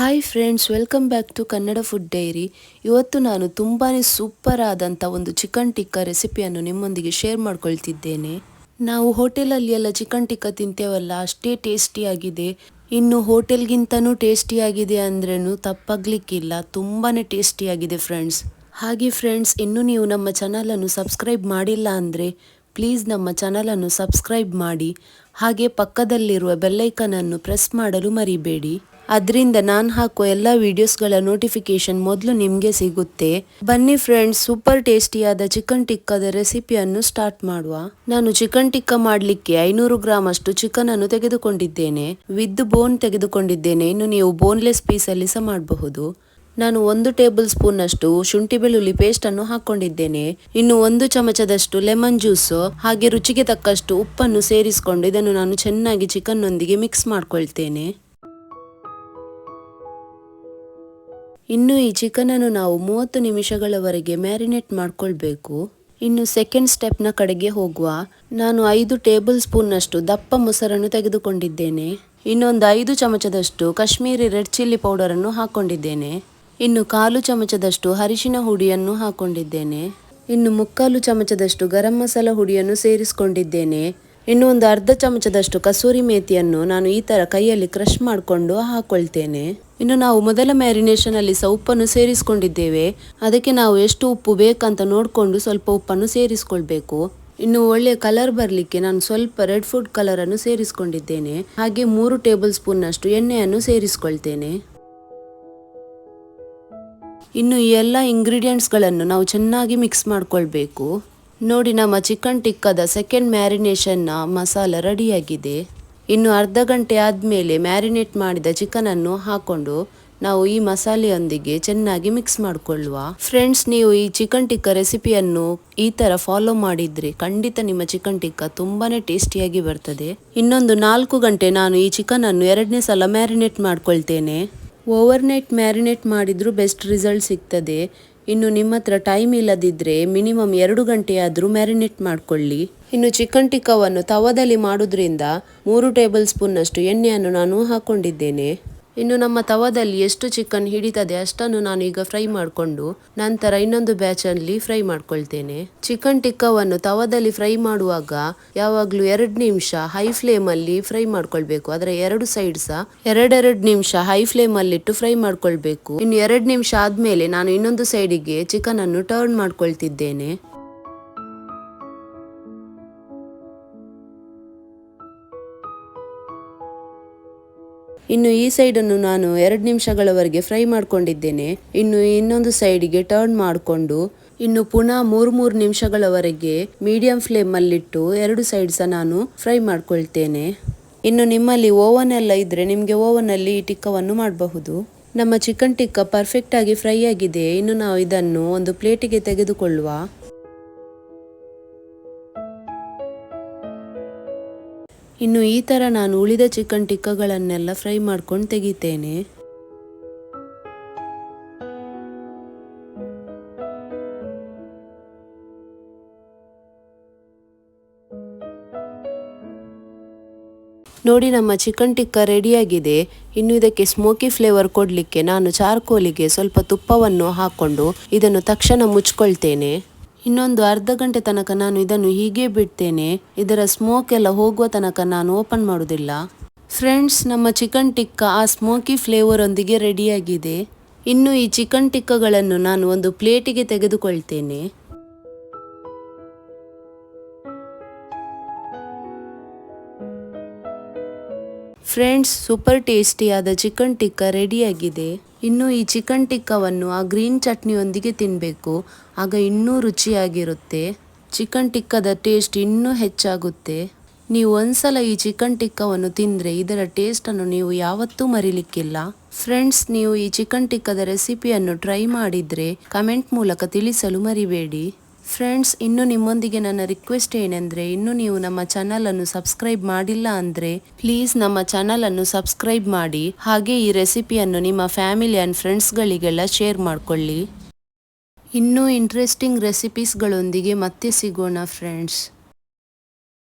Hi friends welcome back to Kannada food diary ಇವತ್ತು ನಾನು ತುಂಬಾ ಸೂಪರ್ ಆದಂಥ ಒಂದು ಚಿಕನ್ ಟಿಕ್ಕ ರೆಸಿಪಿಯನ್ನು ನಿಮ್ಮೊಂದಿಗೆ ಶೇರ್ ಮಾಡ್ಕೊಳ್ತಿದ್ದೇನೆ. ನಾವು ಹೋಟೆಲಲ್ಲಿ ಎಲ್ಲ ಚಿಕನ್ ಟಿಕ್ಕ ತಿಂತೇವಲ್ಲ, ಅಷ್ಟೇ ಟೇಸ್ಟಿಯಾಗಿದೆ ಇನ್ನು ಹೋಟೆಲ್ಗಿಂತನೂ ಟೇಸ್ಟಿಯಾಗಿದೆ ಅಂದ್ರೂ ತಪ್ಪಾಗ್ಲಿಕ್ಕಿಲ್ಲ ತುಂಬಾ ಟೇಸ್ಟಿಯಾಗಿದೆ ಫ್ರೆಂಡ್ಸ್ ಹಾಗೆ ಫ್ರೆಂಡ್ಸ್ ಇನ್ನೂ ನೀವು ನಮ್ಮ ಚಾನಲನ್ನು ಸಬ್ಸ್ಕ್ರೈಬ್ ಮಾಡಿಲ್ಲ ಅಂದರೆ ಪ್ಲೀಸ್ ನಮ್ಮ ಚಾನಲನ್ನು ಸಬ್ಸ್ಕ್ರೈಬ್ ಮಾಡಿ. ಹಾಗೆ ಪಕ್ಕದಲ್ಲಿರುವ ಬೆಲ್ಲೈಕನನ್ನು ಪ್ರೆಸ್ ಮಾಡಲು ಮರಿಬೇಡಿ. ಅದರಿಂದ ನಾನು ಹಾಕೋ ಎಲ್ಲ ವಿಡಿಯೋಸ್ಗಳ ನೋಟಿಫಿಕೇಶನ್ ಮೊದಲು ನಿಮಗೆ ಸಿಗುತ್ತೆ. ಬನ್ನಿ ಫ್ರೆಂಡ್ಸ್ ಸೂಪರ್ ಟೇಸ್ಟಿಯಾದ ಚಿಕನ್ ಟಿಕ್ಕದ ರೆಸಿಪಿಯನ್ನು ಸ್ಟಾರ್ಟ್ ಮಾಡುವ. ನಾನು ಚಿಕನ್ ಟಿಕ್ಕ ಮಾಡಲಿಕ್ಕೆ ಐನೂರು ಗ್ರಾಮ್ ಅಷ್ಟು ಚಿಕನ್ ಅನ್ನು ತೆಗೆದುಕೊಂಡಿದ್ದೇನೆ. ವಿದ್ ಬೋನ್ ತೆಗೆದುಕೊಂಡಿದ್ದೇನೆ. ಇನ್ನು ನೀವು ಬೋನ್ಲೆಸ್ ಪೀಸಲ್ಲಿ ಸಹ ಮಾಡಬಹುದು. ನಾನು ಒಂದು ಟೇಬಲ್ ಸ್ಪೂನ್ ಅಷ್ಟು ಶುಂಠಿ ಬೆಳ್ಳುಳ್ಳಿ ಪೇಸ್ಟ್ ಅನ್ನು ಹಾಕೊಂಡಿದ್ದೇನೆ. ಇನ್ನು ಒಂದು ಚಮಚದಷ್ಟು ಲೆಮನ್ ಜ್ಯೂಸ್ ಹಾಗೆ ರುಚಿಗೆ ತಕ್ಕಷ್ಟು ಉಪ್ಪನ್ನು ಸೇರಿಸಿಕೊಂಡು ಇದನ್ನು ನಾನು ಚೆನ್ನಾಗಿ ಚಿಕನ್ ನೊಂದಿಗೆ ಮಿಕ್ಸ್ ಮಾಡ್ಕೊಳ್ತೇನೆ. ಇನ್ನು ಈ ಚಿಕನ್ ಅನ್ನು ನಾವು ಮೂವತ್ತು ನಿಮಿಷಗಳವರೆಗೆ ಮ್ಯಾರಿನೇಟ್ ಮಾಡ್ಕೊಳ್ಬೇಕು. ಇನ್ನು ಸೆಕೆಂಡ್ ಸ್ಟೆಪ್ನ ಕಡೆಗೆ ಹೋಗುವ. ನಾನು ಐದು ಟೇಬಲ್ ಸ್ಪೂನ್ನಷ್ಟು ದಪ್ಪ ಮೊಸರನ್ನು ತೆಗೆದುಕೊಂಡಿದ್ದೇನೆ. ಇನ್ನೊಂದು ಐದು ಚಮಚದಷ್ಟು ಕಾಶ್ಮೀರಿ ರೆಡ್ ಚಿಲ್ಲಿ ಪೌಡರನ್ನು ಹಾಕೊಂಡಿದ್ದೇನೆ. ಇನ್ನು ಕಾಲು ಚಮಚದಷ್ಟು ಅರಿಶಿನ ಹುಡಿಯನ್ನು ಹಾಕೊಂಡಿದ್ದೇನೆ. ಇನ್ನು ಮುಕ್ಕಾಲು ಚಮಚದಷ್ಟು ಗರಂ ಮಸಾಲ ಹುಡಿಯನ್ನು ಸೇರಿಸಿಕೊಂಡಿದ್ದೇನೆ. ಇನ್ನು ಒಂದು ಅರ್ಧ ಚಮಚದಷ್ಟು ಕಸೂರಿ ಮೇಥಿಯನ್ನು ನಾನು ಈ ತರ ಕೈಯಲ್ಲಿ ಕ್ರಷ್ ಮಾಡಿಕೊಂಡು ಹಾಕೊಳ್ತೇನೆ. ಇನ್ನು ನಾವು ಮೊದಲ ಮ್ಯಾರಿನೇಷನ್ ಅಲ್ಲಿ ಸಹ ಉಪ್ಪನ್ನು ಸೇರಿಸಿಕೊಂಡಿದ್ದೇವೆ. ಅದಕ್ಕೆ ನಾವು ಎಷ್ಟು ಉಪ್ಪು ಬೇಕಂತ ನೋಡಿಕೊಂಡು ಸ್ವಲ್ಪ ಉಪ್ಪನ್ನು ಸೇರಿಸಿಕೊಳ್ಬೇಕು. ಇನ್ನು ಒಳ್ಳೆಯ ಕಲರ್ ಬರಲಿಕ್ಕೆ ನಾನು ಸ್ವಲ್ಪ ರೆಡ್ ಫುಡ್ ಕಲರನ್ನು ಸೇರಿಸಿಕೊಂಡಿದ್ದೇನೆ. ಹಾಗೆ ಮೂರು ಟೇಬಲ್ ಸ್ಪೂನ್ ಅಷ್ಟು ಎಣ್ಣೆಯನ್ನು ಸೇರಿಸಿಕೊಳ್ತೇನೆ. ಇನ್ನು ಈ ಎಲ್ಲ ಇಂಗ್ರೀಡಿಯೆಂಟ್ಸ್ಗಳನ್ನು ನಾವು ಚೆನ್ನಾಗಿ ಮಿಕ್ಸ್ ಮಾಡಿಕೊಳ್ಬೇಕು. ನೋಡಿ ನಮ್ಮ ಚಿಕನ್ ಟಿಕ್ಕದ ಸೆಕೆಂಡ್ ಮ್ಯಾರಿನೇಷನ್ನ ಮಸಾಲ ರೆಡಿಯಾಗಿದೆ ಇನ್ನು ಅರ್ಧ ಗಂಟೆ ಆದಮೇಲೆ ಮ್ಯಾರಿನೇಟ್ ಮಾಡಿದ ಚಿಕನನ್ನು ಹಾಕೊಂಡು ನಾವು ಈ ಮಸಾಲೆಯೊಂದಿಗೆ ಚೆನ್ನಾಗಿ ಮಿಕ್ಸ್ ಮಾಡಿಕೊಳ್ಳುವ. ಫ್ರೆಂಡ್ಸ್, ನೀವು ಈ ಚಿಕನ್ ಟಿಕ್ಕ ರೆಸಿಪಿಯನ್ನು ಈ ತರ ಫಾಲೋ ಮಾಡಿದ್ರೆ ಖಂಡಿತ ನಿಮ್ಮ ಚಿಕನ್ ಟಿಕ್ಕ ತುಂಬಾನೇ ಟೇಸ್ಟಿಯಾಗಿ ಬರ್ತದೆ. ಇನ್ನೊಂದು ನಾಲ್ಕು ಗಂಟೆ ನಾನು ಈ ಚಿಕನ್ ಅನ್ನು ಎರಡನೇ ಸಲ ಮ್ಯಾರಿನೇಟ್ ಮಾಡ್ಕೊಳ್ತೇನೆ. ಓವರ್ ನೈಟ್ ಮ್ಯಾರಿನೇಟ್ ಮಾಡಿದರೂ ಬೆಸ್ಟ್ ರಿಸಲ್ಟ್ ಸಿಗ್ತದೆ. ಇನ್ನು ನಿಮ್ಮ ಹತ್ರ ಟೈಮ್ ಇಲ್ಲದಿದ್ದರೆ ಮಿನಿಮಮ್ ಎರಡು ಗಂಟೆಯಾದರೂ ಮ್ಯಾರಿನೇಟ್ ಮಾಡಿಕೊಳ್ಳಿ. ಇನ್ನು ಚಿಕನ್ ಟಿಕ್ಕವನ್ನು ತವದಲ್ಲಿ ಮಾಡೋದ್ರಿಂದ ಮೂರು ಟೇಬಲ್ ಸ್ಪೂನ್ನಷ್ಟು ಎಣ್ಣೆಯನ್ನು ನಾನು ಹಾಕೊಂಡಿದ್ದೇನೆ. ಇನ್ನು ನಮ್ಮ ತವದಲ್ಲಿ ಎಷ್ಟು ಚಿಕನ್ ಹಿಡಿತದೆ ಅಷ್ಟನ್ನು ನಾನು ಈಗ ಫ್ರೈ ಮಾಡಿಕೊಂಡು ನಂತರ ಇನ್ನೊಂದು ಬ್ಯಾಚಲ್ಲಿ ಫ್ರೈ ಮಾಡ್ಕೊಳ್ತೇನೆ. ಚಿಕನ್ ಟಿಕ್ಕವನ್ನು ತವದಲ್ಲಿ ಫ್ರೈ ಮಾಡುವಾಗ ಯಾವಾಗಲೂ ಎರಡು ನಿಮಿಷ ಹೈ ಫ್ಲೇಮಲ್ಲಿ ಫ್ರೈ ಮಾಡ್ಕೊಳ್ಬೇಕು. ಅದರ ಎರಡು ಸೈಡ್ ಸಹ ಎರಡೆರಡು ನಿಮಿಷ ಹೈ ಫ್ಲೇಮಲ್ಲಿಟ್ಟು ಫ್ರೈ ಮಾಡ್ಕೊಳ್ಬೇಕು. ಇನ್ನು ಎರಡು ನಿಮಿಷ ಆದ್ಮೇಲೆ ನಾನು ಇನ್ನೊಂದು ಸೈಡಿಗೆ ಚಿಕನ್ ಅನ್ನು ಟರ್ನ್ ಮಾಡ್ಕೊಳ್ತಿದ್ದೇನೆ. ಇನ್ನು ಈ ಸೈಡನ್ನು ನಾನು ಎರಡು ನಿಮಿಷಗಳವರೆಗೆ ಫ್ರೈ ಮಾಡ್ಕೊಂಡಿದ್ದೇನೆ. ಇನ್ನು ಇನ್ನೊಂದು ಸೈಡಿಗೆ ಟರ್ನ್ ಮಾಡಿಕೊಂಡು ಇನ್ನು ಪುನಃ ಮೂರು ಮೂರು ನಿಮಿಷಗಳವರೆಗೆ ಮೀಡಿಯಂ ಫ್ಲೇಮಲ್ಲಿಟ್ಟು ಎರಡು ಸೈಡ್ ಸಹ ನಾನು ಫ್ರೈ ಮಾಡ್ಕೊಳ್ತೇನೆ. ಇನ್ನು ನಿಮ್ಮಲ್ಲಿ ಓವನ್ ಎಲ್ಲ ಇದ್ರೆ ನಿಮಗೆ ಓವನಲ್ಲಿ ಈ ಟಿಕ್ಕವನ್ನು ಮಾಡಬಹುದು. ನಮ್ಮ ಚಿಕನ್ ಟಿಕ್ಕ ಪರ್ಫೆಕ್ಟ್ ಆಗಿ ಫ್ರೈ ಆಗಿದೆ. ಇನ್ನು ನಾವು ಇದನ್ನು ಒಂದು ಪ್ಲೇಟಿಗೆ ತೆಗೆದುಕೊಳ್ಳುವ. ಇನ್ನು ಈ ಥರ ನಾನು ಉಳಿದ ಚಿಕನ್ ಟಿಕ್ಕಗಳನ್ನೆಲ್ಲ ಫ್ರೈ ಮಾಡ್ಕೊಂಡು ತೆಗಿತೇನೆ. ನೋಡಿ ನಮ್ಮ ಚಿಕನ್ ಟಿಕ್ಕ ರೆಡಿಯಾಗಿದೆ. ಇನ್ನು ಇದಕ್ಕೆ ಸ್ಮೋಕಿ ಫ್ಲೇವರ್ ಕೊಡಲಿಕ್ಕೆ ನಾನು ಚಾರ್ಕೋಲಿಗೆ ಸ್ವಲ್ಪ ತುಪ್ಪವನ್ನು ಹಾಕ್ಕೊಂಡು ಇದನ್ನು ತಕ್ಷಣ ಮುಚ್ಕೊಳ್ತೇನೆ. ಇನ್ನೊಂದು ಅರ್ಧ ಗಂಟೆ ತನಕ ನಾನು ಇದನ್ನು ಹೀಗೆ ಬಿಡ್ತೇನೆ, ಇದರ ಸ್ಮೋಕ್ ಎಲ್ಲ ಹೋಗುವ ತನಕ ನಾನು ಓಪನ್ ಮಾಡೋದಿಲ್ಲ ಫ್ರೆಂಡ್ಸ್ ನಮ್ಮ ಚಿಕನ್ ಟಿಕ್ಕ ಆ ಸ್ಮೋಕಿ ಫ್ಲೇವರ್ ಒಂದಿಗೆ ರೆಡಿಯಾಗಿದೆ ಇನ್ನು ಈ ಚಿಕನ್ ಟಿಕ್ಕಗಳನ್ನು ನಾನು ಒಂದು ಪ್ಲೇಟಿಗೆ ತೆಗೆದುಕೊಳ್ತೇನೆ. ಫ್ರೆಂಡ್ಸ್ ಸೂಪರ್ ಟೇಸ್ಟಿಯಾದ ಚಿಕನ್ ಟಿಕ್ಕ ರೆಡಿಯಾಗಿದೆ ಇನ್ನು ಈ ಚಿಕನ್ ಟಿಕ್ಕವನ್ನು ಆ ಗ್ರೀನ್ ಚಟ್ನಿಯೊಂದಿಗೆ ತಿನ್ನಬೇಕು ಆಗ ಇನ್ನೂ ರುಚಿಯಾಗಿರುತ್ತೆ. ಚಿಕನ್ ಟಿಕ್ಕದ ಟೇಸ್ಟ್ ಇನ್ನೂ ಹೆಚ್ಚಾಗುತ್ತೆ. ನೀವು ಒಂದ್ಸಲ ಈ ಚಿಕನ್ ಟಿಕ್ಕವನ್ನು ತಿಂದರೆ ಇದರ ಟೇಸ್ಟನ್ನು ನೀವು ಯಾವತ್ತೂ ಮರಿಲಿಕ್ಕಿಲ್ಲ. ಫ್ರೆಂಡ್ಸ್, ನೀವು ಈ ಚಿಕನ್ ಟಿಕ್ಕದ ರೆಸಿಪಿಯನ್ನು ಟ್ರೈ ಮಾಡಿದರೆ ಕಮೆಂಟ್ ಮೂಲಕ ತಿಳಿಸಲು ಮರಿಬೇಡಿ. ಫ್ರೆಂಡ್ಸ್ ಇನ್ನು ನಿಮ್ಮೊಂದಿಗೆ ನನ್ನ ರಿಕ್ವೆಸ್ಟ್ ಏನೆಂದರೆ, ಇನ್ನು ನೀವು ನಮ್ಮ ಚಾನಲನ್ನು ಸಬ್ಸ್ಕ್ರೈಬ್ ಮಾಡಿಲ್ಲ ಅಂದರೆ ಪ್ಲೀಸ್ ನಮ್ಮ ಚಾನಲನ್ನು ಸಬ್ಸ್ಕ್ರೈಬ್ ಮಾಡಿ, ಹಾಗೆ ಈ ರೆಸಿಪಿಯನ್ನು ನಿಮ್ಮ ಫ್ಯಾಮಿಲಿ ಆ್ಯಂಡ್ ಫ್ರೆಂಡ್ಸ್ಗಳಿಗೆಲ್ಲ ಶೇರ್ ಮಾಡಿಕೊಳ್ಳಿ. ಇನ್ನೂ ಇಂಟ್ರೆಸ್ಟಿಂಗ್ ರೆಸಿಪೀಸ್ಗಳೊಂದಿಗೆ ಮತ್ತೆ ಸಿಗೋಣ ಫ್ರೆಂಡ್ಸ್